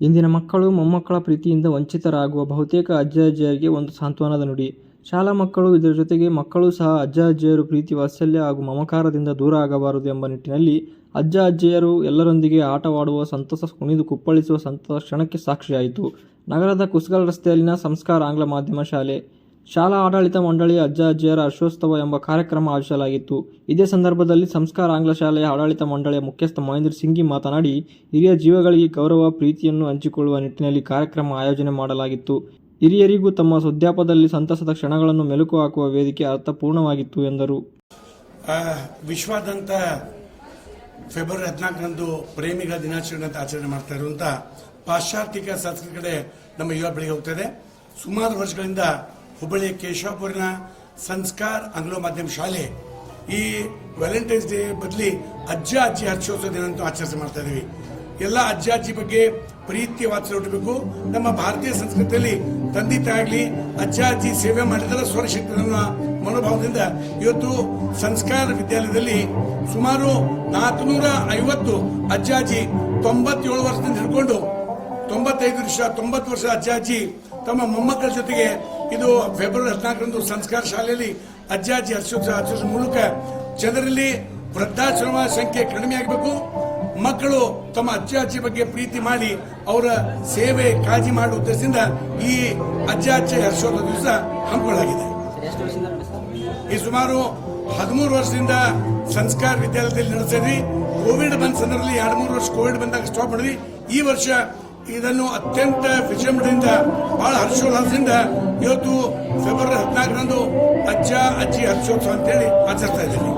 ಇಂದಿನ ಮಕ್ಕಳು ಮೊಮ್ಮಕ್ಕಳ ಪ್ರೀತಿಯಿಂದ ವಂಚಿತರಾಗುವ ಬಹುತೇಕ ಅಜ್ಜ ಅಜ್ಜಿಯರಿಗೆ ಒಂದು ಸಾಂತ್ವನದ ನುಡಿ. ಶಾಲಾ ಮಕ್ಕಳು ಇದರ ಜೊತೆಗೆ ಮಕ್ಕಳು ಸಹ ಅಜ್ಜ ಅಜ್ಜಿಯರು ಪ್ರೀತಿ, ವಾತ್ಸಲ್ಯ ಹಾಗೂ ಮಮಕಾರದಿಂದ ದೂರ ಆಗಬಾರದು ಎಂಬ ನಿಟ್ಟಿನಲ್ಲಿ ಅಜ್ಜ ಅಜ್ಜಿಯರು ಎಲ್ಲರೊಂದಿಗೆ ಆಟವಾಡುವ ಸಂತಸ, ಕುಣಿದು ಕುಪ್ಪಳಿಸುವ ಸಂತಸ ಕ್ಷಣಕ್ಕೆ ಸಾಕ್ಷಿಯಾಯಿತು. ನಗರದ ಕುಸ್ಗಲ್ ರಸ್ತೆಯಲ್ಲಿನ ಸಂಸ್ಕಾರ ಆಂಗ್ಲ ಮಾಧ್ಯಮ ಶಾಲೆ ಶಾಲಾ ಆಡಳಿತ ಮಂಡಳಿಯ ಅಜ್ಜ, ಅಜ್ಜಿಯರ ಹರ್ಷೋತ್ಸವ ಎಂಬ ಕಾರ್ಯಕ್ರಮ ಆಯೋಜಿಸಲಾಗಿತ್ತು. ಇದೇ ಸಂದರ್ಭದಲ್ಲಿ ಸಂಸ್ಕಾರ ಆಂಗ್ಲ ಶಾಲೆಯ ಆಡಳಿತ ಮಂಡಳಿಯ ಮುಖ್ಯಸ್ಥ ಮಹೇಂದ್ರ ಸಿಂಗಿ ಮಾತನಾಡಿ, ಹಿರಿಯ ಜೀವಗಳಿಗೆ ಗೌರವ, ಪ್ರೀತಿಯನ್ನು ಹಂಚಿಕೊಳ್ಳುವ ನಿಟ್ಟಿನಲ್ಲಿ ಕಾರ್ಯಕ್ರಮ ಆಯೋಜನೆ ಮಾಡಲಾಗಿತ್ತು. ಹಿರಿಯರಿಗೂ ತಮ್ಮ ಸುದ್ಯಾಪದಲ್ಲಿ ಸಂತಸದ ಕ್ಷಣಗಳನ್ನು ಮೆಲುಕು ಹಾಕುವ ವೇದಿಕೆ ಅರ್ಥಪೂರ್ಣವಾಗಿತ್ತು ಎಂದರು. ವಿಶ್ವಾದ್ಯಂತ ಫೆಬ್ರವರಿ ಹದಿನಾಲ್ಕರಂದು ಪ್ರೇಮಿಗಳ ದಿನಾಚರಣೆ ಅಂತ ಆಚರಣೆ ಮಾಡ್ತಾ ಇರುವಂತ ಪಾಶ್ಚಾತ್ಯಿಕ ಸಂಸ್ಕೃತಿ ಕಡೆ ನಮ್ಮ ಯುವ ಬೆಳಿಗ್ಗೆ ಹೋಗ್ತಾ ಇದೆ. ಸುಮಾರು ವರ್ಷಗಳಿಂದ ಹುಬ್ಬಳ್ಳಿಯ ಕೇಶವಪುರನ ಸಂಸ್ಕಾರ್ ಆಂಗ್ಲೋ ಮಾಧ್ಯಮ ಶಾಲೆ. ಈ ವ್ಯಾಲೆಂಟೈನ್ಸ್ ಡೇ ಬದಲಿ ಅಜ್ಜ, ಅಜ್ಜಿ ಹರ್ಷೋತ್ಸವ ದಿನ ಅಂತ ಆಚರಣೆ ಮಾಡ್ತಾ ಇದ್ದೀವಿ ಎಲ್ಲ ಅಜ್ಜ, ಅಜ್ಜಿ ಬಗ್ಗೆ ಪ್ರೀತಿ ವಾತ್ಸಲ್ಯ ಹುಟ್ಟಬೇಕು. ನಮ್ಮ ಭಾರತೀಯ ಸಂಸ್ಕೃತಿಯಲ್ಲಿ ತಂದೆ ತಾಯಿ ಅಜ್ಜ, ಅಜ್ಜಿ ಸೇವೆ ಮಾಡಿದರೆ ಸ್ವರಶಕ್ತಿ ನಮ್ಮ ಮನೋಭಾವದಿಂದ ಇವತ್ತು ಸಂಸ್ಕಾರ ವಿದ್ಯಾಲಯದಲ್ಲಿ ಸುಮಾರು ನಾಲ್ಕುನೂರ ಐವತ್ತು ಅಜ್ಜ, ಅಜ್ಜಿ ತೊಂಬತ್ತೇಳು ವರ್ಷದಿಂದ ಹಿಡ್ಕೊಂಡು ತೊಂಬತ್ತೈದು ವರ್ಷ, ತೊಂಬತ್ತು ವರ್ಷ ಅಜ್ಜ, ಅಜ್ಜಿ ತಮ್ಮ ಮೊಮ್ಮಕ್ಕಳ ಜೊತೆಗೆ ಇದು ಫೆಬ್ರವರಿ ಹದಿನಾಲ್ಕರಂದು ಸಂಸ್ಕಾರ ಶಾಲೆಯಲ್ಲಿ ಅಜ್ಜಾಜಿ ಅಜ್ಜಿ ಹರ್ಷೋತ್ಸವ ಆಚರಿಸುವ ಮೂಲಕ ಜನರಲ್ಲಿ ವೃದ್ಧಾಶ್ರಮ ಸಂಖ್ಯೆ ಕಡಿಮೆ ಆಗಬೇಕು. ಮಕ್ಕಳು ತಮ್ಮ ಅಜ್ಜ, ಅಜ್ಜಿ ಬಗ್ಗೆ ಪ್ರೀತಿ ಮಾಡಿ ಅವರ ಸೇವೆ ಕಾಳಜಿ ಮಾಡುವ ಉದ್ದೇಶದಿಂದ ಈ ಅಜ್ಜ, ಅಜ್ಜಿ ಹರ್ಷೋತ್ಸವ ದಿವಸ ಹಮ್ಮಿಕೊಳ್ಳಲಾಗಿದೆ. ಈ ಸುಮಾರು ಹದಿಮೂರು ವರ್ಷದಿಂದ ಸಂಸ್ಕಾರ ವಿದ್ಯಾಲಯದಲ್ಲಿ ನಡೆಸಿದ್ವಿ ಕೋವಿಡ್ ಬಂದ ಸಂದರ್ಭದಲ್ಲಿ ಎರಡು ಮೂರು ವರ್ಷ ಕೋವಿಡ್ ಬಂದಾಗ ಸ್ಟಾಪ್ ಮಾಡಿದ್ವಿ. ಈ ವರ್ಷ ಇದನ್ನು ಅತ್ಯಂತ ವಿಜೃಂಭಣೆಯಿಂದ ಬಹಳ ಹರ್ಷೋಲ್ಲಾಸದಿಂದ ಇವತ್ತು ಫೆಬ್ರವರಿ ಹದಿನಾಲ್ಕರಂದು ಅಜ್ಜ ಅಜ್ಜಿ ಹರ್ಷೋತ್ಸವ ಅಂತೇಳಿ ಆಚರಿಸ್ತಾ ಇದ್ದೀವಿ.